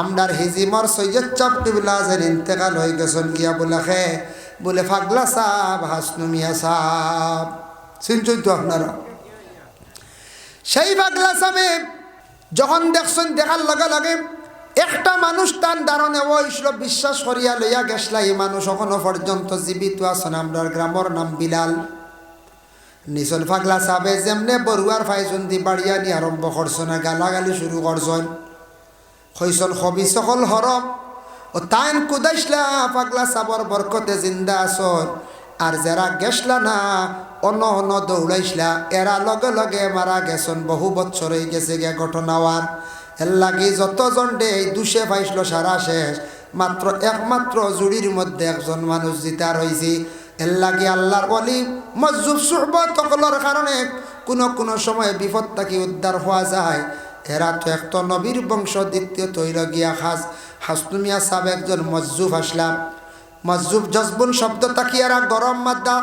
আমরার হিজিমর সৈয়দ চাপ যেন ইন্তেকাল হয়ে গেছেন গিয়া বলে খে? বলে, ফাগলা সাহ হাসনু মিয়া সাহ শুনছেন তো আপনারা? সেই পাগলা সামে যখন দেখছেন, দেখার লগে লগে একটা মানুষ তার দারণে ওইসল বিশ্বাস করিয়া লইয়া গেছলা। এই মানুষ এখনও পর্যন্ত জীবিত আছেন আমরার গ্রামর নাম বিলাল। নিচল ফাগলা সাবে যেমনে বড়ুয়ার ফাইজন্দি বাড়িয়া নি আরম্ভ করছেন গালাগালি শুরু করছেন। হইসল হবি সকল হরম ও তাইন কুদাইসলা পাগলা সাবর বরকতে জিন্দা আসন আর যারা গেছলা না অন্য অন্য দৌড়াইছলা এরা লগে লগে মারা গেছন বহু বছর গেছে গে ঘটনাওয়ার এর লাগি যতজন ডে এই দুষে পাইছিল সারা শেষ। মাত্র একমাত্র জুড়ির মধ্যে একজন মানুষ জিতা রয়েছে এর লাগি আল্লাহর বলি মজুব সুহবত সকলের কারণে কোনো কোনো সময় বিপদ থাকি উদ্ধার হওয়া যায়। এরা তো এক তো নবীর বংশ, দ্বিতীয় তৈল গিয়া খাস হাসনুমিয়া সাহেব একজন মজ্জুব আসলাম। মজ্জুব জজবুন শব্দ তাকি এরা গরম মাদ্দা।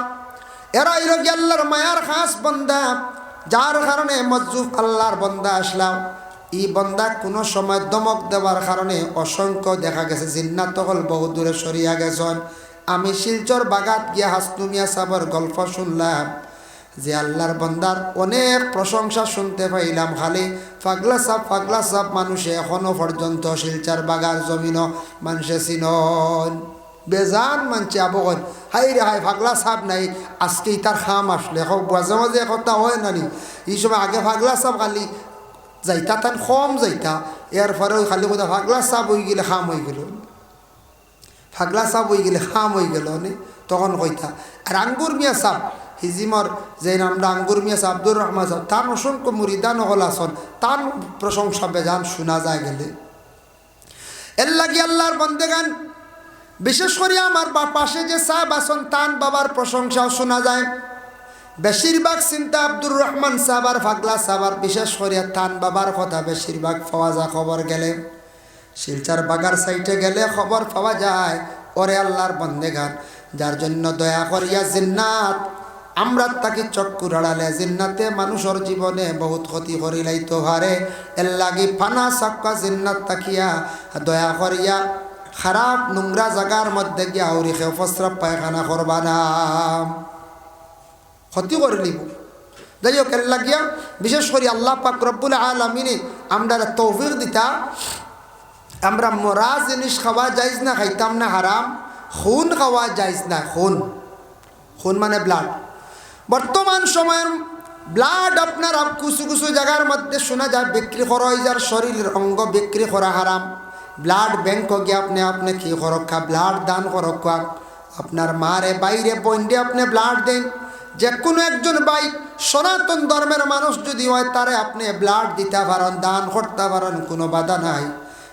এরা গিয়া আল্লাহর মায়ার খাস বন্দা। যার কারণে মজ্জুব আল্লাহর বন্দা আসলাম। ই বন্দা কোনো সময় দমক দেওয়ার কারণে অসংখ্য দেখা গেছে। জিন্নাত হল বহু দূরে সরিয়া গেছেন। আমি শিলচর বাগাত গিয়া হাসনুমিয়া সাহেবের গল্প শুনলাম। যে আল্লাহর বন্দার অনেক প্রশংসা শুনতে পাইলাম খালি। ফাগলা সাপ ফাগলা সাপ মানুষে এখনও পর্যন্ত শিলচার বাগার জমিন মানুষে চিনন। বেজান মানছে আবগন। হাই রে হাই, ফাগলা সাপ নাই আজকে তার খাম আসলে। হোক মাঝে মাঝে কথা হয় নানি এই সময় আগে ফাগলা সাপ খালি যাইতা, তান কম যাইতা। এর পরে খালি কোথাও ফাগলা সাপ হয়ে গেলে খাম হয়ে গেল। ফাগলা সাপ হয়ে গেলে খাম হয়ে গেল তখন কইতা, আর আঙ্গুর মিয়া সাপ হিজিমর, যে নামটা আঙ্গুর মিয়া সাহ আব্দুর রহমান সাহেব, তার অসংখ্য মুরিদান হল আসন তার প্রশংসা বেজান শোনা যায় গেলে। এর লাগি আল্লাহর বন্দেগান, বিশেষ করে আমার বা পাশে যে সাহেব আসন তান বাবার প্রশংসাও শোনা যায়। বেশিরভাগ চিন্তা আব্দুর রহমান সাহাবার ফাগলা সাহাবার বিশেষ করে তান বাবার কথা বেশিরভাগ পাওয়া যায় খবর গেলে। শিলচার বাগার সাইটে গেলে খবর পাওয়া যায়, ওরে আল্লাহর বন্দেগান, যার জন্য দয়া করিয়া জিন্নাত আমরা তাকে চক্ষু রাড়ালে জিন্নাতে মানুষের জীবনে বহুত ক্ষতি করিলাই তো হারে। এর লাগি ফানা সাক্কা জিন্নাত তাকিয়া, দয়া করিয়া খারাপ নোংরা জায়গার মধ্যে গিয়া আউরি খেয়ে প্রস্রাব পায়খানা করবা না। ক্ষতি করে যাই হোক এর লাগিয়া বিশেষ করে আল্লাহ পাক রব্বুল আলমিনে আমরা তৌফিক দিতা। আমরা মরা জিনিস খাওয়া যাইজ না, খাইতাম না হারাম খুন খাওয়া যাইজ না, খুন। খুন মানে ব্লাড বর্তমান সময়ের ব্লাড আপনার কুসু কুসু জায়গার মধ্যে শোনা যায়, বিক্রি করা যার শরীরের অঙ্গ বিক্রি করা হারাম। ব্লাড ব্যাংক গিয়ে আপনি আপনি কি করক্ষা ব্লাড দান করক্ষা আপনার মারে বাইরে বন্ডে আপনি ব্লাড দেন। যে কোনো একজন ভাই সনাতন ধর্মের মানুষ যদি হয়, তারে আপনি ব্লাড দিতে পারেন, দান করতে পারেন, কোনো বাধা নাই।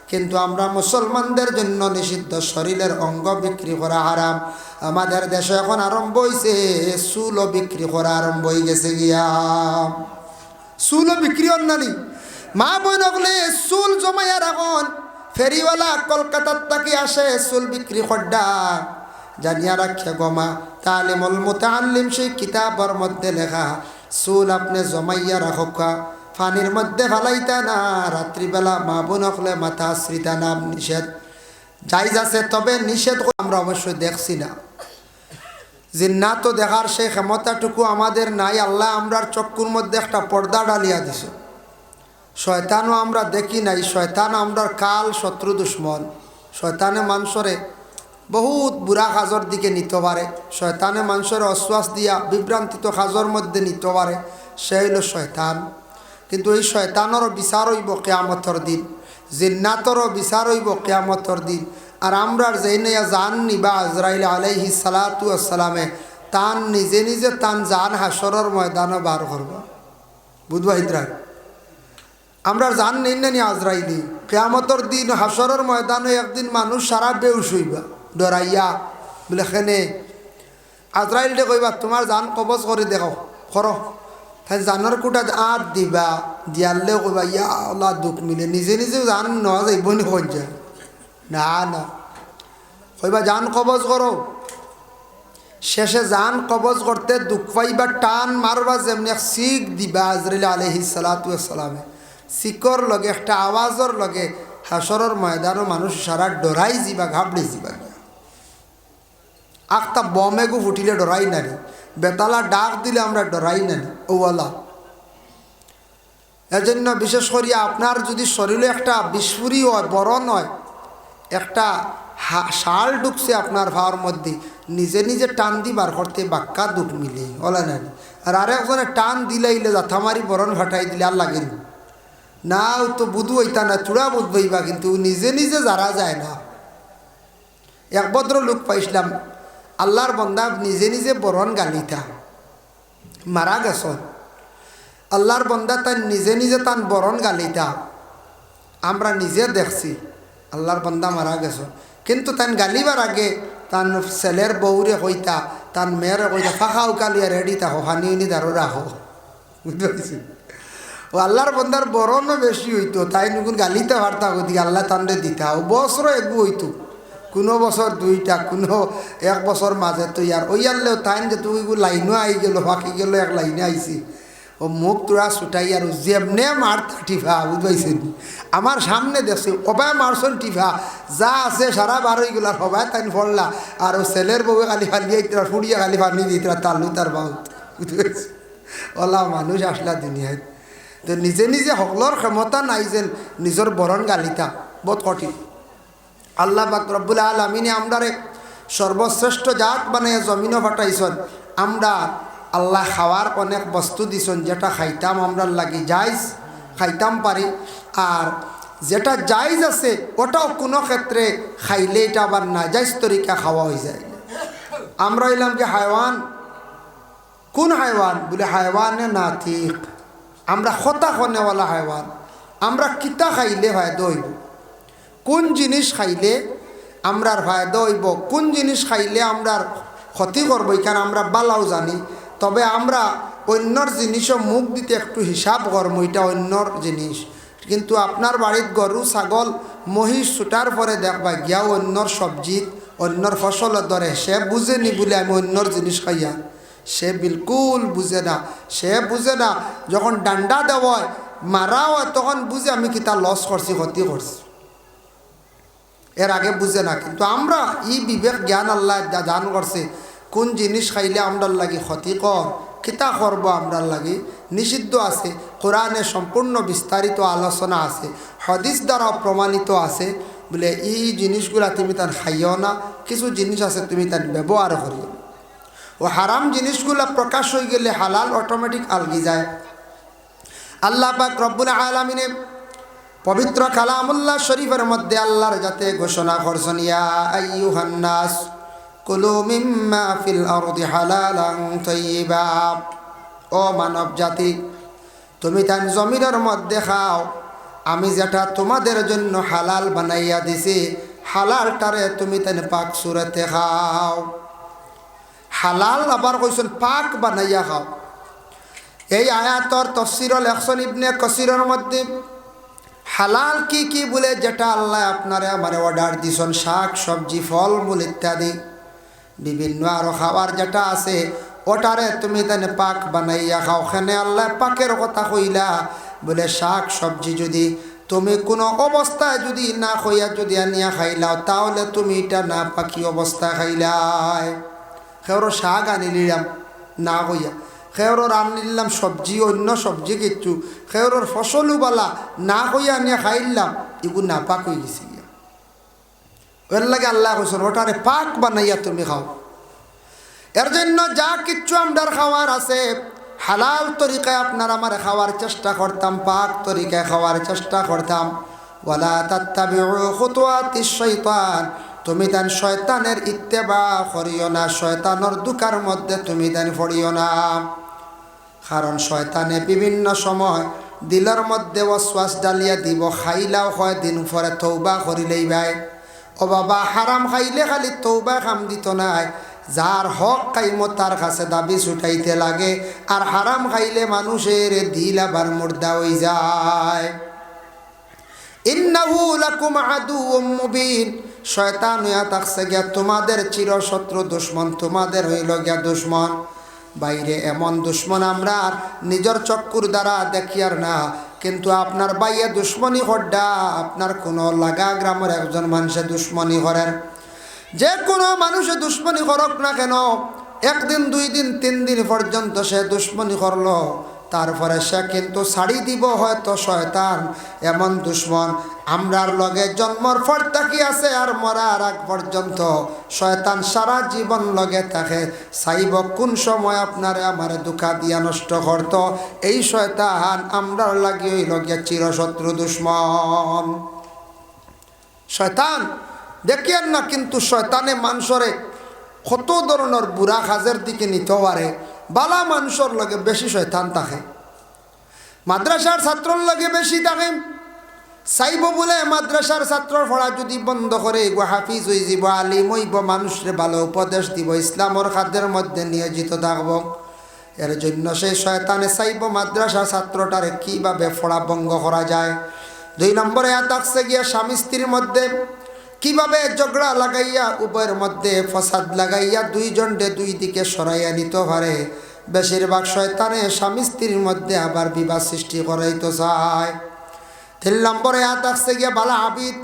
কিন্তু আমরা মুসলমানদের জন্য নিষিদ্ধ, শরীরের অঙ্গ বিক্রি করা হারাম। আমাদের দেশে এখন আরম্ভ হয়েছে চুলও বিক্রি করা আরম্ভ হয়ে গেছে গিয়া। চুলও বিক্রি অন্যানি মা বোন চুল জমাইয়া রাখন। ফেরিওয়ালা কলকাতার তাকে আসে চুল বিক্রি করডা। জানিয়া রাখে গমা তালিমল মোতালিম সেই কিতাবর মধ্যে লেখা, চুল আপনি জমাইয়া রাখা পানির মধ্যে ফেলাইতা না, রাত্রিবেলা মা বোন হলে মাথা আশ্রিতা নাম নিষেধ। যাই আছে তবে নিষেধ আমরা অবশ্যই দেখছি না। জিন্না তো দেখার সেই ক্ষমতাটুকু আমাদের নাই, আল্লাহ আমরার চক্ষুর মধ্যে একটা পর্দা ডালিয়া দিছে। শয়তানও আমরা দেখি নাই, শয়তান আমরার কাল শত্রু দুশ্মন। শয়তানে মানুষরে বহুত বুড়া কাজর দিকে নিতে পারে, শয়তানে মানুষের অশ্বাস দিয়া বিভ্রান্তিত কাজর মধ্যে নিতে পারে, সে হইল শয়তান। কিন্তু এই শয়তানেরও বিচার হইব কেয়ামতর দিন, জিন্নাতরও বিচার হইব কেয়ামতর দিন। আর আমরার যেই নেয়া জান নিবা আজরাইল আলাইহি সালাতু আসসালামে তান নিজে নিজে তান জান হাসরের ময়দানও বার করব। বুধবা ইদ্রা আমরা জান নেই না আজরাইলি। কেয়ামতর দিন হাসরের ময়দানে একদিন মানুষ সারা বেউস হইবা, ডরাইয়া, বলে খেনে আজরাইলটে কইবা, তোমার জান কবজ করে দেখো, করো। তাই জানার কোটা আত দিবা, দিয়ালে কইবা, ইয়া আল্লাহ, দুঃখ মিলে নিজে নিজে জান নেওয়া যাইব নি কইজা না না। কইবা, জান কবজ করো। শেষে জান কবজ করতে দুঃখ পাইবা, টান মারবা, যেমনি শিখ দিবা আজরাইল আলহি সালাতামে শিকর লগে, একটা আওয়াজর লগে হাসরের ময়দানও মানুষ সারা ডরাই যাবা ঘাবড়ে যাবা আখতা বমে গু ফুটিলে ডরাই নানি বেতালা ডাক দিলে আমরা ডরাই নানি ওওয়ালা এজন্য বিশেষ করি আপনার যদি শরীরে একটা বিস্ফুরি হয় বড় নয় একটা শাল ঢুকছে আপনার ভাওয়ার মধ্যে, নিজে নিজে টান দি বার করতে বাক্কা দুঃখ মিলে ওলা না আর আরেকজনে টান দিলে ইলে জাথামারি বরণ ভাটাই দিলে, আর লাগে না। তো বুধু হইতা না, চূড়া বুধ বইবা কিন্তু নিজে নিজে যারা যায় না। এক ভদ্র লোক পাইছিলাম, আল্লাহর বন্দা নিজে নিজে বরণ গালিতা, মারা গেছ। আল্লাহর বন্দা তাই নিজে নিজে তান বরণ গালিতা, আমরা নিজে দেখছি। আল্লাহর বন্দা মারা গেছ। কিন্তু তান গালিবার আগে তান ছেলের বউরে কইতা তান মেয়েরে কইতা ফাঁকা উকালিয়া রেডি থাকো, হানি উনি দারো রাখো বুঝতে ও আল্লাহর বন্দার বরণও বেশি হইতো তাই নুকুন গালিতে পারতা ওদিকে আল্লাহ তান্ডে দিতা ও বছরও এগু হইতো। কোনো বছর দুইটা, কোনো এক বছর মাঝে তো ইয়ার ওই আনলেও তাই যে তুই লাইনও আই গেল, ফাঁকি গেল, এক লাইনে আইছি ও মুখ তোরা ছুটাই আর যেমনে মারতা টিফা বুঝবাইছেন আমার সামনে দেখছি কবাই মারছন টিফা। যা আছে সারা বারোই গুলা সবাই তাই ফললা। আর ও ছেলের বউয়ে খালি ফালিয়ে তোরা ফুড়িয়ে খালি ফানি দিই তোরা তালু তার বাউত বুঝতে ওলা মানুষ আসলা দুনিয়ায় তো নিজে নিজে সকলোর ক্ষমতা নাই যে নিজের বরণ গালিতা। বহুত কঠিন। আল্লাহ বাক রব্বুল আলমিনে আমরারে সর্বশ্রেষ্ঠ জাত বানিয়ে জমিনও ফাটাইছন। আমরা আল্লাহ খাওয়ার অনেক বস্তু দিছন, যেটা খাইতাম আমরা লাগি যাইজ খাইতাম পারি। আর যেটা জায়জ আছে, ওটাও কোনো ক্ষেত্রে খাইলে এটা আবার নাজাইজ তরিকা খাওয়া হয়ে যায়। আমরা এলাম কি হায়ওয়ান কোন হায়ওয়ান বলে হায়ওয়ানে না ঠিক আমরা খতা খনেওয়ালা হায়ওয়ান আমরা কিতা খাইলে ফায়দা হইব? কোন জিনিস খাইলে আমরার ফায়দা হইব? কোন জিনিস খাইলে আমরার ক্ষতি করব? এখানে আমরা বালাও জানি। তবে আমরা অন্যর জিনিসও মুখ দিতে একটু হিসাব করব এটা অন্যর জিনিস। কিন্তু আপনার বাড়িত গরু, ছাগল, মহিষ ছুটার পরে দেখবা গিয়াও অন্যর সবজি অন্যর ফসলের দরে সে বুঝেনি বলে আমি অন্যর জিনিস খাইয়া। সে বিলকুল বুঝে না। সে বুঝে না, যখন ডান্ডা দেওয়া হয় মারা হয় তখন বুঝে আমি কি কিতা লস করছি, ক্ষতি করছি। এর আগে বুঝে না। কিন্তু আমরা ই বিবেক, জ্ঞান আল্লাহ দান করছে কোন জিনিস খাইলে আমরার লাগি ক্ষতিকর? কিতা করব আমরার লাগি? নিষিদ্ধ আছে, কোরআনে সম্পূর্ণ বিস্তারিত আলোচনা আছে, হদিস দ্বারা প্রমাণিত আছে। বলে, এই জিনিসগুলা তুমি তার খাইও না, কিছু জিনিস আছে তুমি তার ব্যবহার করিও ও হারাম জিনিসগুলা প্রকাশ হয়ে গেলে হালাল অটোমেটিক আলগি যায়। আল্লাহ পাক রব্বুল আলমিনে পবিত্র কালামুল্লাহ শরীফের মধ্যে আল্লাহর যাতে ঘোষণা করছেন, ইয়া আইয়ুহান্নাস কুলু মিম্মা ফিল আরদি হালালান তাইয়্যিবা ও মানব জাতি, তুমি তান জমিনের মধ্যে খাও। আমি যেটা তোমাদের জন্য হালাল বানাইয়া দিছি, হালালটারে তুমি তান পাক সুরতে খাও। হালাল আবার কইছেন পাক বানাইয়া খাও। এই আয়াতর তফসিরল একশন ইবনে কসিরের মধ্যে, হালাল কি কি বলে যেটা আল্লাহ আপনারে আমার অর্ডার দিছন, শাক, সবজি, ফল, মূল ইত্যাদি। বিভিন্ন আরও খাবার যেটা আছে, ওটারে তুমি তেনে পাক বানাইয়া খাও। খানে আল্লাহ পাকের কথা কইলা, বলে শাক সবজি যদি তুমি কোনো অবস্থায় যদি না খইয়া যদি আনিয়া খাইলাও, তাহলে তুমি এটা না পাকি অবস্থায় খাইলাই। সেওর শাক আনি নিলাম না কইয়া। খেয়রর আন নিলাম সবজি, অন্য সবজি কিচ্ছু। খেয়রর ফসলও বালা না কইয়া নিয়ে খাইলাম এগুলো না পাক হয়ে এর লাগে আল্লাহ কৈছেন ওটারে পাক বানাইয়া তুমি খাও। এর জন্য যা কিচ্ছু আমরার খাওয়ার আছে, হালাল তরিকায় আপনার আমার খাওয়ার চেষ্টা করতাম, পাক তরিকায় খাওয়ার চেষ্টা করতাম। খুতুয়াতি শয়তান তুমি তান শয়তানের ইত্তেবা করিও না, শয়তানের দুকার মধ্যে তুমি তান পড়িও না। কারণ শয়তানে বিভিন্ন সময় দিলের মধ্যে অশ্বাস ডালিয়া দিব, খাইলাও হয়, দিন পরে তৌবা করিলেই ভাই। ও বাবা, হারাম খাইলে খালি তৌবা খাম দিত নাই। যার হক কাইম তার কাছে দাবি ছুটাইতে লাগে। আর হারাম খাইলে মানুষের দিল আবার মুর্দা হয়ে যায়। ইন্নাহু লাকুম আদুউম মুবিন। শয়তান হইয়া থাকছে গিয়া তোমাদের চিরশত্রু দুশ্মন, তোমাদের হইল গিয়া দুশ্মন। বাইরে এমন দুশ্মন আমরা নিজের চক্কুর দ্বারা দেখিয়ার না। কিন্তু আপনার বাইয়ে দুশ্মনী হড্ডা, আপনার কোনো লাগা গ্রামের একজন মানুষে দুশ্মনী করেন যে কোনো মানুষে দুশ্মনী করক না কেন, একদিন, দুই দিন, তিন দিন পর্যন্ত সে দুশ্মনী করল তারপরে সে কিন্তু ছাড়ি দিব হয়তো শয়তান, এমন দুশ্মন। আমরার লগে জন্মর পর তাকি আছে আর মরার আগ পর্যন্ত। শয়তান সারা জীবন লগে থাকে। চাইব কোন সময় আপনারে আমার দুঃখা দিয়া নষ্ট করত? এই শয়তান আমরার লাগে ওই লগে চিরশত্রু দুশ্মন। শয়তান, দেখিয়েন না কিন্তু শয়তানে মানুষরে কত ধরনের বুড়া কাজের দিকে নিতে পারে। বালা মানুষের লগে বেশি শয়তান থাকে। মাদ্রাসার ছাত্রর লগে বেশি থাকে। চাইব বলে মাদ্রাসার ছাত্রর পড়া যদি বন্ধ করে গো হাফিজ হয়ে যাব আলিম হইব মানুষরে ভালো উপদেশ দিব ইসলামর খাদ্যের মধ্যে নিয়োজিত থাকব। এর জন্য সেই শয়তানে চাইব মাদ্রাসার ছাত্রটারে কীভাবে ফড়া ভঙ্গ করা যায়। দুই নম্বরে থাকছে গিয়া স্বামী স্ত্রীর মধ্যে কীভাবে ঝগড়া লাগাইয়া উভয়ের মধ্যে ফসাদ লাগাইয়া দুইজনকে দুই দিকে সরাইয়া নিতে পারে বেশিরভাগ শয়তানে স্বামী স্ত্রীর মধ্যে আবার বিবাদ সৃষ্টি করাইতে চায় তিন নম্বরে হাত আসছে গিয়া বালা আবিদ।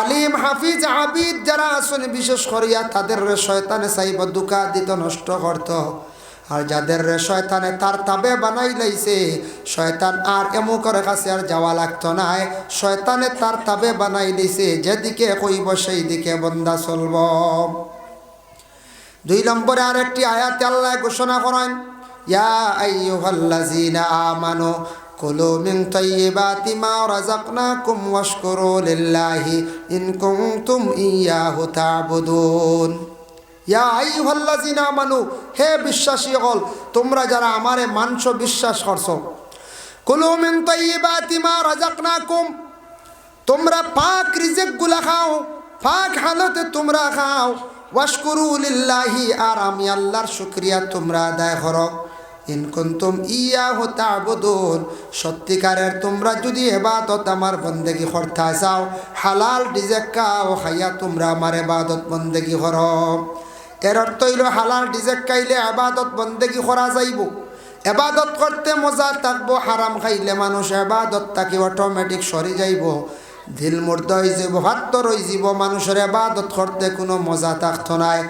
আলিম, হাফিজ, আবিদ যারা আসুন বিশেষ করিয়া তাদের শয়তানে চাইব দুকা দিত, নষ্ট করত। আর যাদের শয়তানে তার তাবে বানাই লাইছে, শয়তান আর এমুকের কাছে আর যাওয়া লাগতো নাই। শয়তানে তার তাবে বানাই দিছে, যেদিকে কইব সেই দিকে বন্দা চলব। দুই নম্বরে আর একটি আয়াতে আল্লাহ ঘোষণা করেন, ইয়া আইয়ুহাল্লাযীনা আমানু কুলু মিন তাইয়্যিবাতি মা রাযাকনাকুম ওয়াশকুরু লিল্লাহি ইন কুনতুম ইয়াহু তা'বুদুন। ইয়া আইয়ুহাল্লাযীনা আমানু, হে বিশ্বাসী হল তোমরা যারা আমারে মানছো বিশ্বাস করছ, কুলু মিন তাইয়্যিবাতি মা রাযাকনাকুম, তোমরা পাক রিজেকগুলা খাও, পাক হালতে তোমরা খাও, ওয়াশকুরু লিল্লাহি, আর আমি আল্লাহর শুক্রিয়া তোমরা আদায় করো। ইনকুন্তুম ইয়া হতা আবুদুন সত্যিকারের তোমরা যদি এবাদত আমার বন্দেগি করতে চাও, হালাল ডিজেক খাও খাইয়া তোমরা আমার এবাদত বন্দেগি কর। এর অর্থ হইল, হালাল ডিজেক খাইলে আবাদত বন্দেগি করা যাইব। এবাদত করতে মজা থাকব হারাম খাইলে মানুষ এবাদত তাকে অটোমেটিক সরি যাইব। দিল মুর্দ হয়ে যাব ভাত্ত রই যাব মানুষের এবাদত করতে কোনো মজা থাকতো নাই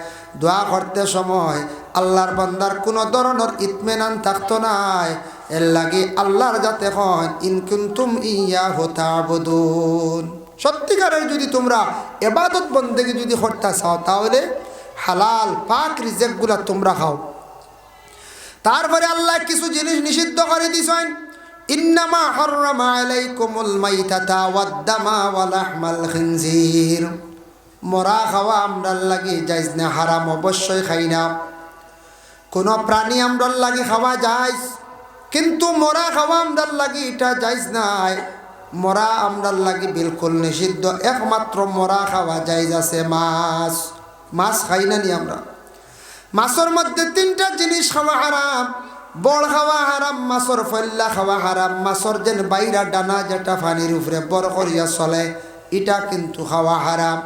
দোয়া করতে সময় আল্লাহর বান্দার কোনো ধরনের ইতমেনান থাকতো নাই এর লাগে আল্লাহর যাতে হন ইনকুন্তুম ইয়া হতা বদুন সত্যিকারের যদি তোমরা এবাদত বন্দেকে যদি করতে চাও, তাহলে হালাল, পাক রিজেকগুলা তোমরা খাও। তারপরে আল্লাহ কিছু জিনিস নিষিদ্ধ করে দিছেন। ইন্নামা মরা খাওয়া লাগি না, হারাম অবশ্যই খাই না। কোনো প্রাণী লাগি খাওয়া কিন্তু লাগি এটা নাই। লাগি বিলকুল নিষিদ্ধ, একমাত্র মরা খাওয়া যাইজ আছে মাছ। মাছ খাই না নি আমরা। মাছের মধ্যে তিনটা জিনিস খাওয়া হারাম। বড় খাওয়া হারাম, মাছর ফল্লা খাওয়া হারাম। মাছর যেন বাইরা ডানা যেটা পানির উপরে বড় করিয়া চলে, এটা কিন্তু খাওয়া হারাম।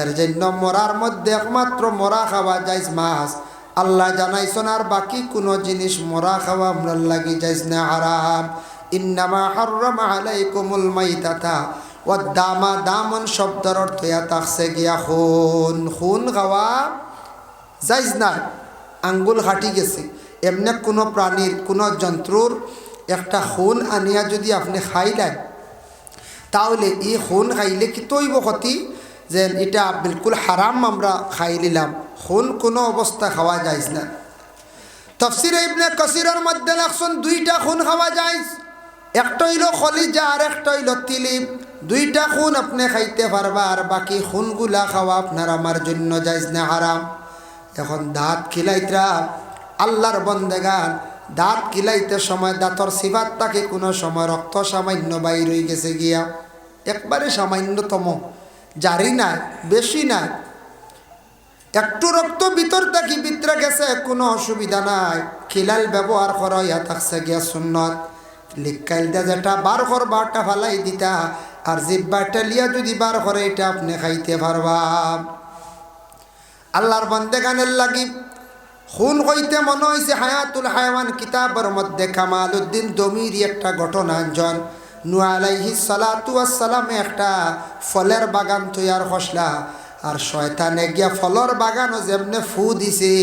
এর জন্য মরার মধ্যে একমাত্র মরা খাওয়া যাইজ মাছ। আল্লাহ জানাইছেন, আর বাকি কোনো জিনিস মরা খাওয়া আমরা লাগি যাইজ না, হারাম। ইন্নামা হাররামা আলাইকুমুল মাইতাতা। দামা দামন শব্দের অর্থ ইয়া গিয়া খুন। খুন খাওয়া যাইজ না আঙ্গুল হাঁটি গেছে। এমনি কোনো প্রাণীর, কোনো জন্তুর একটা খুন আনিয়া যদি আপনি খাইলেন তাহলে এই খুন খাইলে কি তৈব ক্ষতি? যে এটা বিলকুল হারাম আমরা খাই নিলাম। খুন কোনো অবস্থা খাওয়া যাইজ না তফসির ইবনে কসিরের মধ্যে লাগছেন দুইটা খুন খাওয়া যায় একটা হইল খলিজা আর একটা হইল তিলিপ। দুইটা খুন আপনি খাইতে পারবা আর বাকি খুনগুলা খাওয়া আপনার আমার জন্য যাইজ না হারাম। এখন দাঁত খিলাইতরা, আল্লাহর বন্দেগান, দাঁত কিলাইতে সময় দাঁতর সিবাত তাকে কোনো সময় রক্ত সামান্য বাইর হয়ে গেছে গিয়া। একবারে সামান্যতম, জারি নাই বেশি নাই একটু রক্ত ভিতর থাকি ভিতরে গেছে, কোনো অসুবিধা নাই। খিলাল ব্যবহার করা ইয়া থাকছে গিয়া সুন্নত। লিকাইল দিয়া যেটা বার করবারটা ফালাই দিতা, আর জিব্বাটা লিয়া যদি বার করে এটা আপনি খাইতে পারবা। আল্লাহর বন্দে গানের লাগি খুন হইতে মনে হয়েছে হায়াতুল হায়াওয়ান কিতাবের মধ্যে কামাল উদ্দিন দমির একটা ঘটনা জন নু আলাইহি সালাতু সালামে একটা ফলের বাগান তৈয়ার খসলা, আর শয়তানে গিয়া ফলর বাগানও যেমনে ফু দিছে,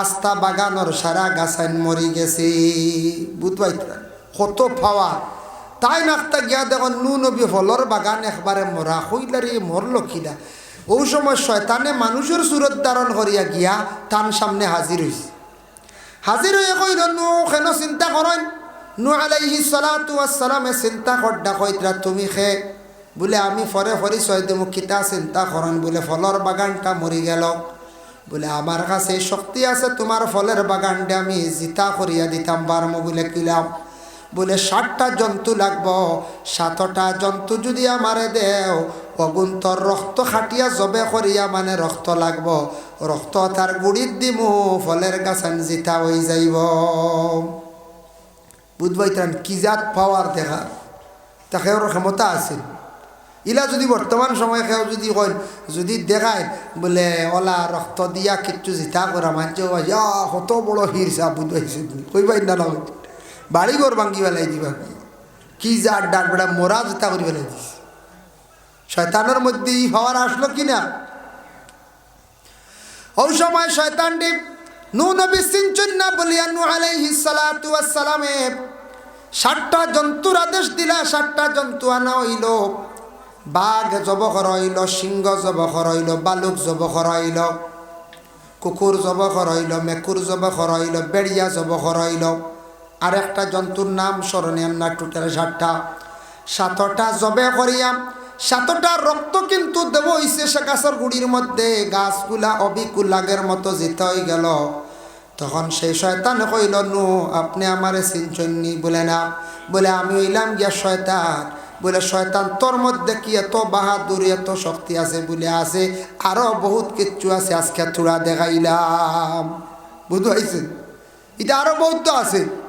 আস্তা বাগানর সারা গাছাইন মরি গেছে। বুধবাইতরা কত পাওয়া তাই নাকতা গিয়া দেখো নু নবী ফলর বাগান একবারে মরা হইলারে মরল কিনা ওই সময় শয়তানে মানুষের সুরত ধারণ করিয়া গিয়া তান সামনে হাজির হয়েছে হাজির হয়ে কইল নু কেন চিন্তা করেন নু আলাইহি সালাতু আসসালামে চিন্তা করডা কইতরা তুমি খে? বলে, আমি ফরে ফরি কিতা চিন্তা করেন বলে ফলর বাগানটা মরি গেল। বলে আমার কাছে শক্তি আছে তোমার ফলের বাগানটা আমি জিতা করিয়া দিতাম বারমো বলে, কিলাম। বলে ষাটটা জন্তু লাগব। সাতটা জন্তু যদি আমারে দেও, অগুন্তর রক্ত খাটিয়া জবে করিয়া মানে রক্ত লাগব। রক্ত তার গুড়িত দিমু, ফলের গাছান জিতা হয়ে যাইব। বুধবাইতান কি জাত পাওয়ার দেখা? তাকে ওর ক্ষমতা আছে ইলা যদি বর্তমান সময় কেউ যদি কয়, যদি দেখায়, বলে ওলা রক্ত দিয়া কিচ্ছু জিতা করা মানছে কত বড় হিরসা বুধবাইছে কইবাই না না বাড়ি ঘর ভাঙ্গি পেলাই দিবা কি যার ডাক বেড়া মোরা জুতা করি পেলাই দিস শয়তানের মধ্যে ই হওয়ার আসলো কিনা ওই সময় শয়তানটি নু নবী সিঞ্চন না বলিয়া নু আলাইহি সালাতু সালামে ষাটটা জন্তুর আদেশ দিলা ষাটটা জন্তু আনা হইল। বাঘ জব হইল, সিংহ জব হইল, বালুক জব হইল, কুকুর জব হইল, মেকুর জব হইল, বেড়িয়া জব হইল। আর একটা জন্তুর নাম স্মরণে না টোটাল ষাটটা সাতটা জবে করিয়াম সাতটা রক্ত কিন্তু দেব হইছে সে গাছের গুড়ির মধ্যে। গাছগুলা অবিকুলাগের মতো যেতে হয়ে গেল। তখন সেই শয়তান কইল, নু, আপনি আমারে চিনচন্নি বলে না। বলে, আমি হইলাম গিয়া শয়তান। বলে, শয়তান, তোর মধ্যে কি এত বাহাদুর, এত শক্তি আছে? বলে, আছে। আরও বহুত কিচ্ছু আছে, আজকে থোড়া দেখাইলাম। বুঝতে পাইছেন? এটা আরও বহুত আছে।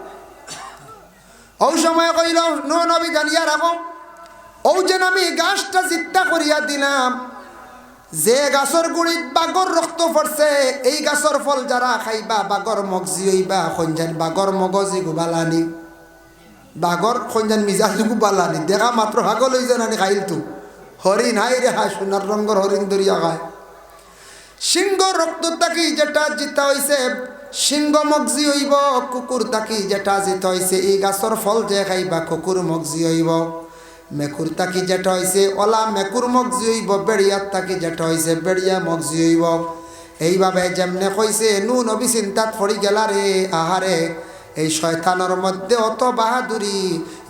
ওই সময় কইল, নো নবী জানিয়া রাখো। ও যেন আমি গাছটা চিন্তা করিয়া দিলাম, যে গাছর গুড়িত বাগর রক্ত পড়ছে, এই গাছর ফল যারা খাইবা, বাগর মগজি হইবা, খঞ্জান বাগর মগজি গুবালানি। বাগর, খঞ্জান মিজাজ গুবালানি। দেখা মাত্র হাগল হইছে নানি খাইল তো হরিণ হাই রে হাই সোনার রঙর হরিণ দরিয়া খায়। সিংহ রক্ত তাকি যেটা, জিতা হইছে সিংহ মগজি হইব, কুকুর তাকি যেটা জিত হয়েছে এই গাছর ফল যে খাইবা কুকুর মগজি হইব। মেকুর তাকি যেটা হয়েছে ওলা মেকুর মগজি হইব বেড়িয়ার তাকি যেটা হয়েছে বেড়িয়া মগজি হইব। এইভাবে যেমনে কইছে নু নবী চিন্তাত পড়ি গেলা আহারে এই শয়তানোর মধ্যে অত বাহাদুরি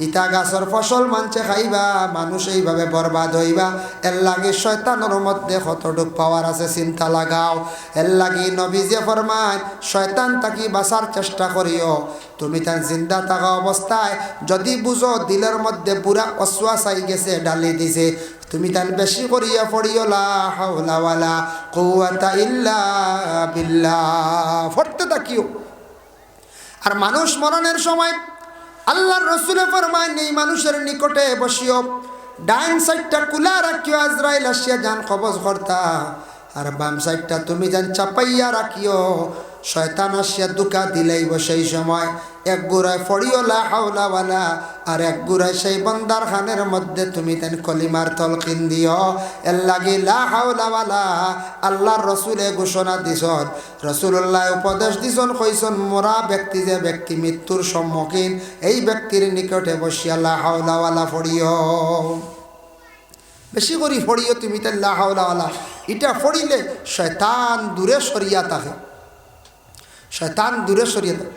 ইটা গাছর ফসল মানছে খাইবা, মানুষ এইভাবে বরবাদ হইবা। এর লাগে শয়তানোর মধ্যে কতটুক পাওয়ার আছে চিন্তা লাগাও। এর লাগি নবী যে ফরমায়, শয়তান তাকি বাঁচার চেষ্টা করিও। তুমি তার জিন্দা থাকা অবস্থায় যদি বুঝো দিলের মধ্যে পুরা অশ্বাস আই গেছে, ডালি দিছে, তুমি তার বেশি করিয়া পড়িও, লা হাওলা ইল্লা বিল্লাহ। ফরতে তাকিও আর মানুষ মরণের সময় আল্লাহর রসুলে ফরমায়, নেই মানুষের নিকটে বসিও। ডাইন সাইডটা কুলা রাখিও, আজরাইল আসিয়া যান কবজ ভর্তা আর বাম সাইডটা তুমি যান চাপাইয়া রাখিও। শয়তান আসিয়া দুকা দিলেইব সেই সময়। এক গুড়ায় ফড়িওলা হাওলাওয়ালা আর এক গুড়ায় সেই বন্দার খানের মধ্যে তুমি তেন কলিমার তলকিন দিও। এর লাগি লা হাওলাওয়ালা আল্লাহর রসুলে ঘোষণা দিছন রসুল্লাহ উপদেশ দিছন কইসন, মোরা ব্যক্তি যে ব্যক্তি মৃত্যুর সম্মুখীন, এই ব্যক্তির নিকটে বসিয়া লা হাওলাওয়ালা ফড়িও। বেশি করি ফড়িও তুমি তাই লা হাওলাওয়ালা এটা ফড়িলে শয়তান দূরে সরিয়া থাকে। শয়তান দূরে সরিয়ে দেয়।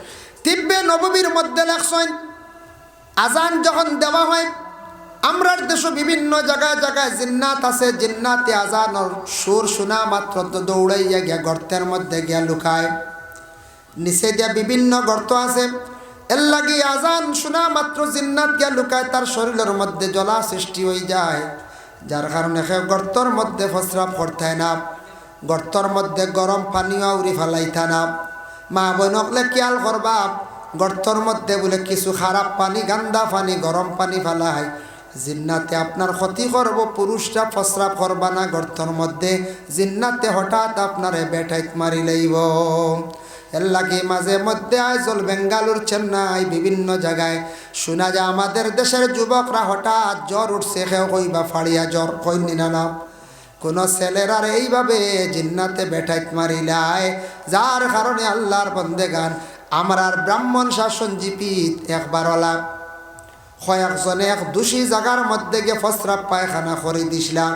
তিব্বে নবমীর মধ্যে লেখছেন আজান যখন দেওয়া হয়, আমরার দেশ বিভিন্ন জায়গায় জায়গায় জিন্নাত আছে, জিন্নাতে আজানর সুর শোনা মাত্র তো দৌড়াইয়া গিয়া গর্তের মধ্যে গিয়া লুকায়। নিচে দিয়া বিভিন্ন গর্ত আছে, এর লাগি আজান শোনা মাত্র জিন্নাত গিয়া লুকায়, তার শরীরের মধ্যে জলা সৃষ্টি হয়ে যায়। যার কারণে সে গর্তর মধ্যে ফসরাপ করতে না, গর্তর মধ্যে গরম পানিও উড়ি ফেলাইতা না। মা বোনকলে খেয়াল করবা? গর্তর মধ্যে বলে কিছু খারাপ পানি, গান্দা পানি, গরম পানি ফেলায় জিন্নাতে আপনার ক্ষতি করব, পুরুষরা ফসরাপ করবা না। গর্তর মধ্যে জিন্নাতে হঠাৎ আপনারে বেটাইত মারি লইব। এর লাগে মাঝে মধ্যে আইজল বেঙ্গালুর, চেন্নাই, বিভিন্ন জায়গায়। শোনা যায় আমাদের দেশের যুবকরা হঠাৎ জ্বর উঠছে কেউ কইবা, ফাড়িয়া জ্বর, কইনি না না কোন ছেলেরার এইভাবে জিন্নাতে বেঠাইত মারিলায়, যার কারণে আল্লাহর বন্দেগান। আমরার ব্রাহ্মণ শাসন জিপিত একবার ওলা কয়েকজনে এক দোষী জায়গার মধ্যে গিয়ে ফসরাপ পায়খানা করে দিছিলাম।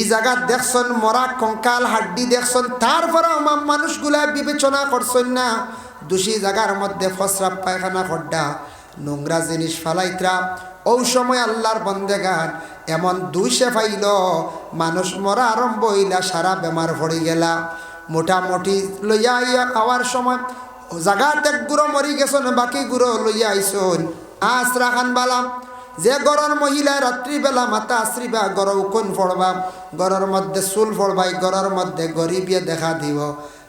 ই জায়গা দেখছন মরা কঙ্কাল হাড্ডি দেখছন, তারপরেও মানুষগুলা বিবেচনা করছেন না। দোষী জায়গার মধ্যে ফসরাপ পায়খানা খড্ডা নোংরা জিনিস ফালাইত্রা। ওই সময় আল্লাহর বন্দেগান, এমন দুইশে ফাইল, মানুষ মরা আরম্ভ হইলা, সারা বেমার ভরি গেলা। মোটামুটি লইয়া আইয়া খাওয়ার সময় জাগাত এক গুঁড়ো মরি গেছন, বাকি গুঁড়ো লইয়া আইসন আশ্রা খান বালাম যে গরর মহিলা রাত্রিবেলা মাথা আশ্রিবা গর উকন ফড়বা গরর মধ্যে চুল ফড়বাই গরর মধ্যে গরিবিয়ে দেখা দিব।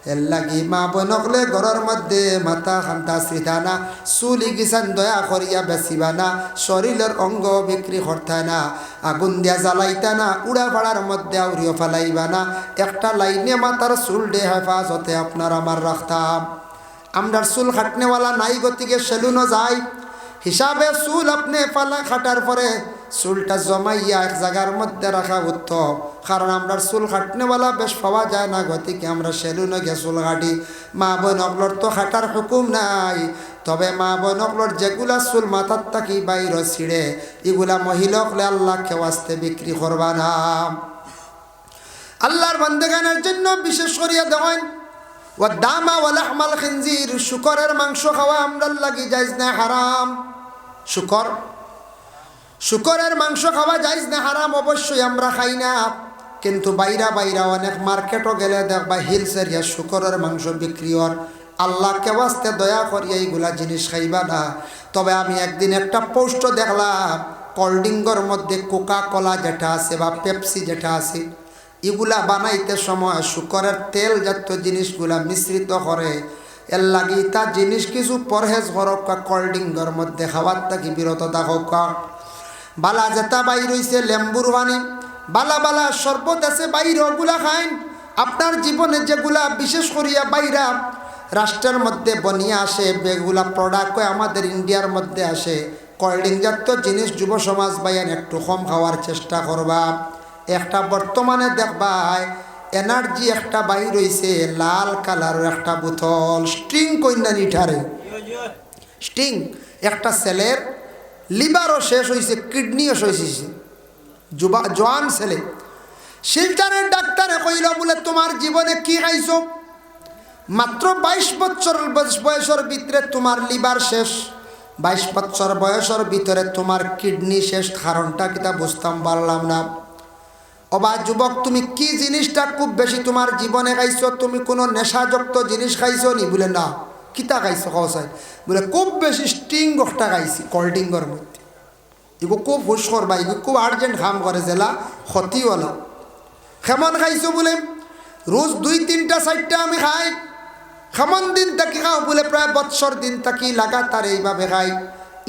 এর লাগি মা বনকলে গরর মধ্যে মাথা খান্তা শ্রিতা না চুল ইগিসান দয়া করিয়া বেচিবা না শরীরের অঙ্গ বিক্রি করতা না আগুন দিয়া জ্বালাইতা না উড়া পাড়ার মধ্যে আউরিও ফালাইবা না একটা লাইনে মাথার চুল ডে হেফাজতে আপনার আমার রাখতাম আমরার চুল খাটনেওয়ালা নাই গতিকে সেলুনও যায়। হিসাবে চুল আপনি পালা খাটার পরে চুলটা জমাইয়া এক জায়গার মধ্যে রাখা উত্তম কারণ আমরা চুল কাটনেওয়ালা বেশ পাওয়া যায় না, গতিকে আমরা সেলুনে গিয়ে চুল কাটি। মা বোন অগলর তো খাটার হুকুম নাই। তবে মা বোন অগলর যেগুলা চুল মাথার থাকি বাইর ছিঁড়ে, এগুলা মহিলকলে আল্লাহ খেওয়াস্তে বিক্রি করবা না। আল্লাহর বন্দেগানের জন্য বিশেষ করিয়া দেখেন ও দামা ওয়ালাহমাল খিনজির, শুকরের মাংস খাওয়া আমরার লাগি যাইজ না, হারাম। শুকর শুকরের মাংস খাওয়া যাইজ না, হারাম অবশ্যই, আমরা খাই না। কিন্তু বাইরা বাইরা অনেক মার্কেটও গেলে দেখবা হিলস এরিয়া, শুকরের মাংস বিক্রি হর আল্লাহ কেওয়াস্তে দয়া করিয়া এইগুলা জিনিস খাইবা না। তবে আমি একদিন একটা পোস্ট দেখলাম কোল্ডিঙ্গর মধ্যে কোকা কলা যেটা আছে বা পেপসি যেটা আছে, এগুলা বানাইতে সময় শুকরের তেল জাতীয় জিনিসগুলা মিশ্রিত করে। এর লাগি তা জিনিস কিছু পরহেজ করক কোল্ডিঙ্গর মধ্যে খাওয়ার থাকি, বিরত থাকক বালা জেতা বাইর হইছে লেম্বুর পানি বালা বালা শরবত আছে বাইর ওগুলা খাইন। আপনার জীবনে যেগুলা বিশেষ করিয়া বাইরা রাষ্ট্রের মধ্যে বনিয়া আসে বেগুলা প্রোডাক্ট আমাদের ইন্ডিয়ার মধ্যে আসে। কোল্ডিং জাতীয় জিনিস যুব সমাজ বাইন একটু কম খাওয়ার চেষ্টা করবা। একটা বর্তমানে দেখবায় এনার্জি একটা বাইর রয়েছে লাল কালারের একটা বোতল স্ট্রিং কন্যা নিঠারে। স্টিং একটা ছেলের লিভারও শেষ হয়েছে কিডনিও শেষ হয়েছে যুবা জোয়ান ছেলে। শিলচারের ডাক্তারে কইল, বলে তোমার জীবনে কি খাইছ? মাত্র বাইশ বছর বয়সের ভিতরে তোমার লিভার শেষ। বাইশ বছর বয়সের ভিতরে তোমার কিডনি শেষ। কারণটা কিতা বুঝতাম পারলাম না। অবা যুবক, তুমি কি জিনিসটা খুব বেশি তোমার জীবনে খাইছো? তুমি কোনো নেশাযুক্ত জিনিস খাইছো নি? বলে, না। কিতা খাইছো কসাই বলে, খুব বেশি স্টিং একটা খাইছি কোল্ডিংয়ের মধ্যে। এগো খুব হুশ করবা এগো খুব আর্জেন্ট কাম করে জেলা ক্ষতিওয়ালা কেমন খাইছো বলে রোজ দুই, তিনটা চারটা আমি খাই। কেমন দিন থাকি খাও বলে প্রায় বৎসর দিন থাকি লাগাতার এইভাবে খাই।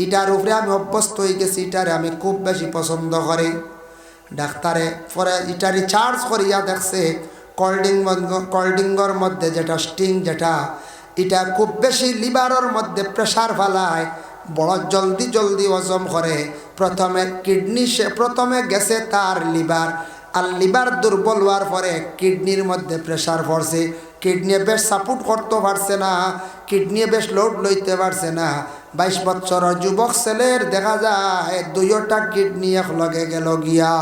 ইটার উপরে আমি অভ্যস্ত হয়ে গেছি ইটারে আমি খুব বেশি পছন্দ করি ডাক্তারে পরে এটা রিচার্জ করিয়া দেখছে কোল্ডিং কোল্ডিংয়ের মধ্যে যেটা স্টিং যেটা এটা খুব বেশি লিভারের মধ্যে প্রেশার ফেলায়, বড় জলদি জলদি হজম করে। প্রথমে কিডনি সে প্রথমে গেছে তার লিভার আর লিভার দুর্বল হওয়ার পরে কিডনির মধ্যে প্রেশার পড়ছে। কিডনি বেশ সাপোর্ট করতে পারছে না কিডনি বেশ লোড লইতে পারছে না। বাইশ বছর যুবক ছেলের দেখা যায়, দুইটা কিডনি এক লগে গেল গিয়া।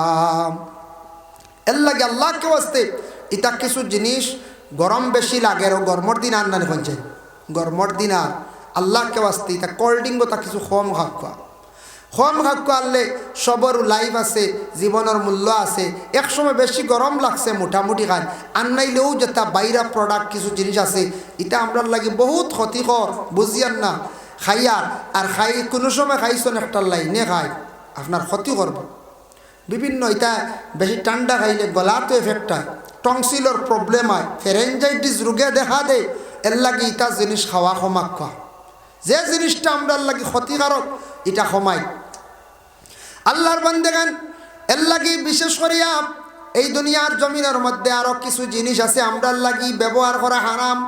এর লাগে আল্লাহকে আসতে ইটা কিছু জিনিস গরম বেশি লাগে আর গরমর দিন আর না দেখছে গরমর দিন আর আল্লাহকে আসতে ইটা কোল্ড ড্রিঙ্কও তা কিছু কম খাওয়া কম খাক্য আনলে সবর লাইফ আছে জীবনের মূল্য আছে, একসময় বেশি গরম লাগছে মোটামুটি খান আননাইলেও যেটা বাইরা প্রোডাক্ট কিছু জিনিস আছে এটা আমরা লাগে বহুত ক্ষতিকর বুঝিয়ান না? খাইয়ার আর খাই কোনো সময় খাইছেন একটা লাইনে খাই? আপনার ক্ষতি করব বিভিন্ন এটা বেশি ঠান্ডা খাইলে গলাতে এফেক্ট হয়। টংসিলর প্রবলেম হয় ফেরেঞ্জাইটিস রোগে দেখা দেয় এর লাগে ইটা জিনিস খাওয়া ক্ষমা খোয়া যে জিনিসটা আমরা লাগে ক্ষতিকারক এটা ক্ষমায় আল্লাহর বান্দেগান এর লাগি বিশেষ করিয়া এই দুনিয়ার জমিনের মধ্যে আরও কিছু জিনিস আছে আমরার লাগি ব্যবহার করা হারাম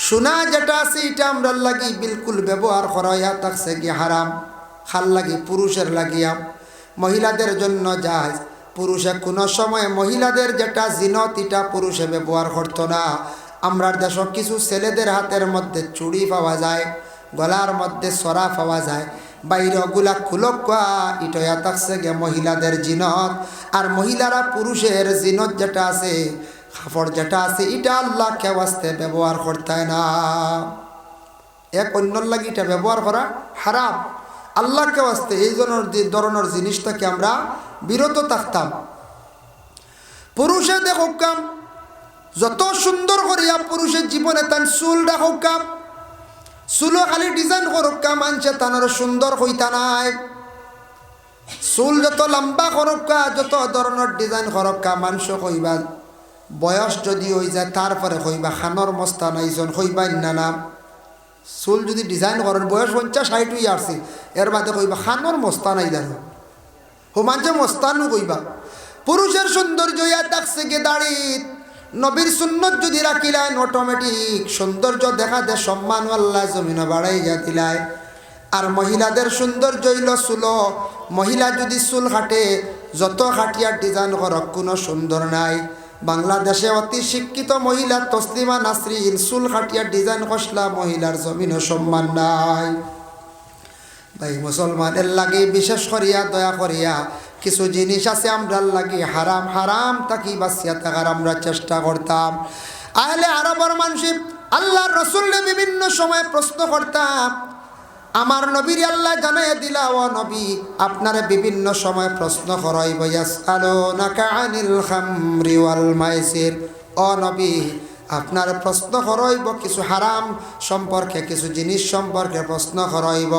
সোনা যেটা আছে এটা আমরা লাগি বিলকুল ব্যবহার করা ইয়া থাকছে কি হারাম খাল লাগি পুরুষের লাগিয়া মহিলাদের জন্য যায় পুরুষে কোনো সময় মহিলাদের যেটা জিনত এটা পুরুষে ব্যবহার করতো না। আমরার দেশ কিছু ছেলেদের হাতের মধ্যে চুড়ি পাওয়া যায়, গলার মধ্যে সরা পাওয়া যায়। বাইরে ওগুলা খুলকা ইটয়া থাকছে গে মহিলাদের জিনত। আর মহিলারা পুরুষের জিনত যেটা আছে কাপড় যেটা আছে এটা আল্লাহ কেওয়াস্তে ব্যবহার করতে না। এক অন্যর লাগি এটা ব্যবহার করা হারাম। আল্লাহকে আসতে এই ধরনের ধরনের জিনিস থেকে আমরা বিরত থাকতাম। পুরুষে দেখুক কাম যত সুন্দর করিয়া পুরুষের জীবনে তান চুল কাম চুলো খালি ডিজাইন করুক কাম, আনছে তানোর সুন্দর হইতা নাই। চুল যত লম্বা করক্কা যত ধরনের ডিজাইন করক্কা মানুষ কইবা, বয়স যদি হয়ে যায় তারপরে কইবা খানর মস্তা নাইজন কইবা না নাম চুল যদি ডিজাইন করেন বয়স পঞ্চাশ ষাট হয়ে আসছে এর বাদে কইবা খানর মস্তা নাই জানো। হোমাঞ্চে মস্তানও কইবা। পুরুষের সৌন্দর্য ইয়া থাকছে গে দাড়িত। নবীর সুন্নত যদি রাখিলেন অটোমেটিক সৌন্দর্য দেখা দে, সম্মান আল্লাহ জমিন বাড়াই যা আর মহিলাদের সৌন্দর্য হইল চুল। মহিলা যদি চুল কাটে যত খাটিয়ার ডিজাইন করক, কোনো সুন্দর নাই। বাংলাদেশে অতি শিক্ষিত মহিলা, তসলিমা নাসরিন, চুল খাটিয়ার ডিজাইন কষলা মহিলার জমিনও সম্মান নাই। ভাই মুসলমানের লাগে বিশেষ করিয়া, দয়া করিয়া কিছু জিনিস আছে আমরা লাগি হারাম হারাম তাকি বাঁচিয়া থাকার আমরা চেষ্টা করতাম। আহলে আরবর মানুষ আল্লাহ রসুল্লে বিভিন্ন সময় প্রশ্ন করতাম, আমার নবীর আল্লাহ জানাই দিলা, ও নবী, আপনারে বিভিন্ন সময় প্রশ্ন করাইব, ইয়াসআলুনাকা আনিল খামরি ওয়াল মাইসির। ও নবী, আপনার প্রশ্ন করাইব, কিছু হারাম সম্পর্কে, কিছু জিনিস সম্পর্কে প্রশ্ন করাইব।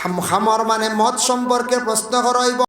খামর মানে মদ সম্পর্কে প্রশ্ন করাইব